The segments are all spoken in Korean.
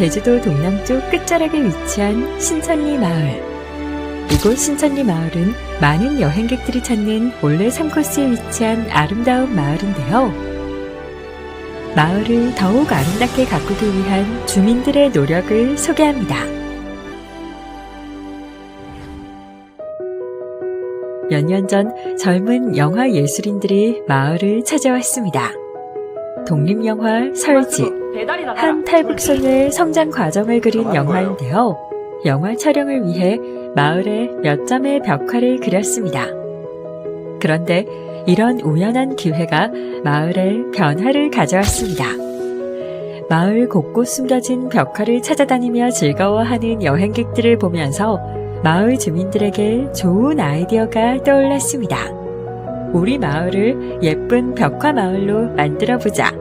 제주도 동남쪽 끝자락에 위치한 신천리 마을. 이곳 신천리 마을은 많은 여행객들이 찾는 올레 3코스에 위치한 아름다운 마을인데요. 마을을 더욱 아름답게 가꾸기 위한 주민들의 노력을 소개합니다. 몇 년 전 젊은 영화 예술인들이 마을을 찾아왔습니다. 독립영화 설지, 한 탈북소녀의 성장 과정을 그린 영화인데요. 영화 촬영을 위해 마을에 몇 점의 벽화를 그렸습니다. 그런데 이런 우연한 기회가 마을에 변화를 가져왔습니다. 마을 곳곳 숨겨진 벽화를 찾아다니며 즐거워하는 여행객들을 보면서 마을 주민들에게 좋은 아이디어가 떠올랐습니다. 우리 마을을 예쁜 벽화 마을로 만들어 보자.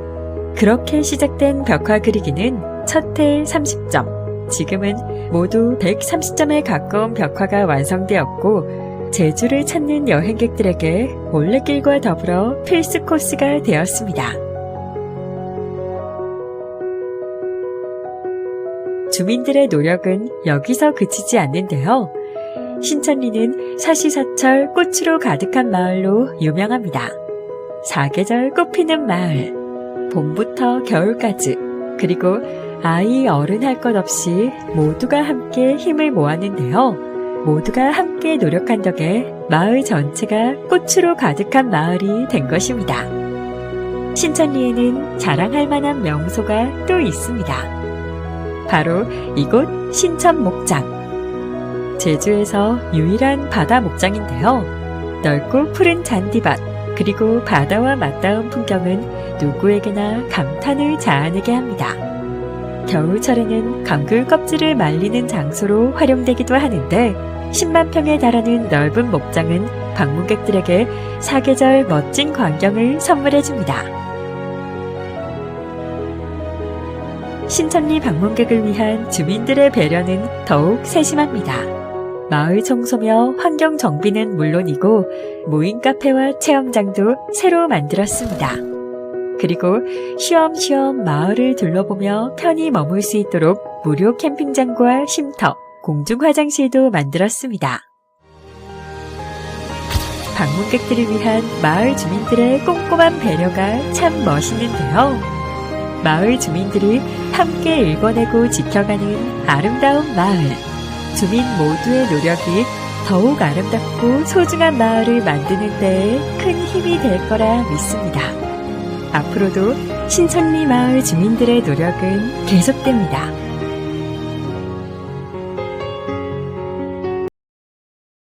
그렇게 시작된 벽화 그리기는 첫해 30점, 지금은 모두 130점에 가까운 벽화가 완성되었고, 제주를 찾는 여행객들에게 올레길과 더불어 필수 코스가 되었습니다. 주민들의 노력은 여기서 그치지 않는데요. 신천리는 사시사철 꽃으로 가득한 마을로 유명합니다. 사계절 꽃피는 마을, 봄부터 겨울까지, 그리고 아이 어른 할 것 없이 모두가 함께 힘을 모았는데요. 모두가 함께 노력한 덕에 마을 전체가 꽃으로 가득한 마을이 된 것입니다. 신천리에는 자랑할 만한 명소가 또 있습니다. 바로 이곳 신천 목장. 제주에서 유일한 바다 목장인데요. 넓고 푸른 잔디밭, 그리고 바다와 맞닿은 풍경은 누구에게나 감탄을 자아내게 합니다. 겨울철에는 감귤 껍질을 말리는 장소로 활용되기도 하는데 10만 평에 달하는 넓은 목장은 방문객들에게 사계절 멋진 광경을 선물해 줍니다. 신천리 방문객을 위한 주민들의 배려는 더욱 세심합니다. 마을 청소며 환경 정비는 물론이고 무인 카페와 체험장도 새로 만들었습니다. 그리고 쉬엄쉬엄 마을을 둘러보며 편히 머물 수 있도록 무료 캠핑장과 쉼터, 공중 화장실도 만들었습니다. 방문객들을 위한 마을 주민들의 꼼꼼한 배려가 참 멋있는데요. 마을 주민들이 함께 일궈내고 지켜가는 아름다운 마을. 주민 모두의 노력이 더욱 아름답고 소중한 마을을 만드는 데에 큰 힘이 될 거라 믿습니다. 앞으로도 신천리 마을 주민들의 노력은 계속됩니다.